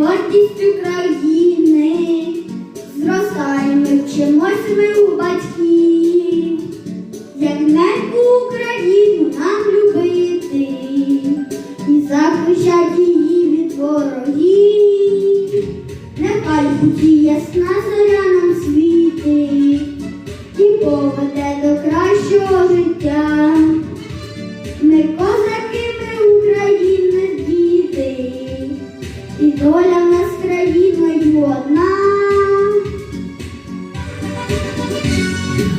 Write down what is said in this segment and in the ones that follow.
гордість України. Зростаємо, вчимось ми у батьків, як неньку Україну нам любити і захищати її від ворогів. Нехай путі ясна зоря нам світить і поведе доля в нас країною одна.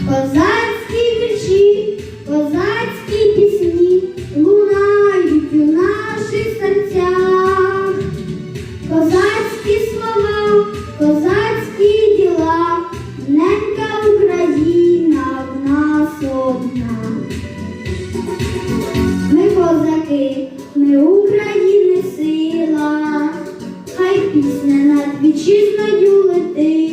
Козацькі вірші, козацькі пісні лунають у наших серцях. Козацькі слова, козацькі діла, ненька Україна в нас одна. Пісня над вітчизною летить.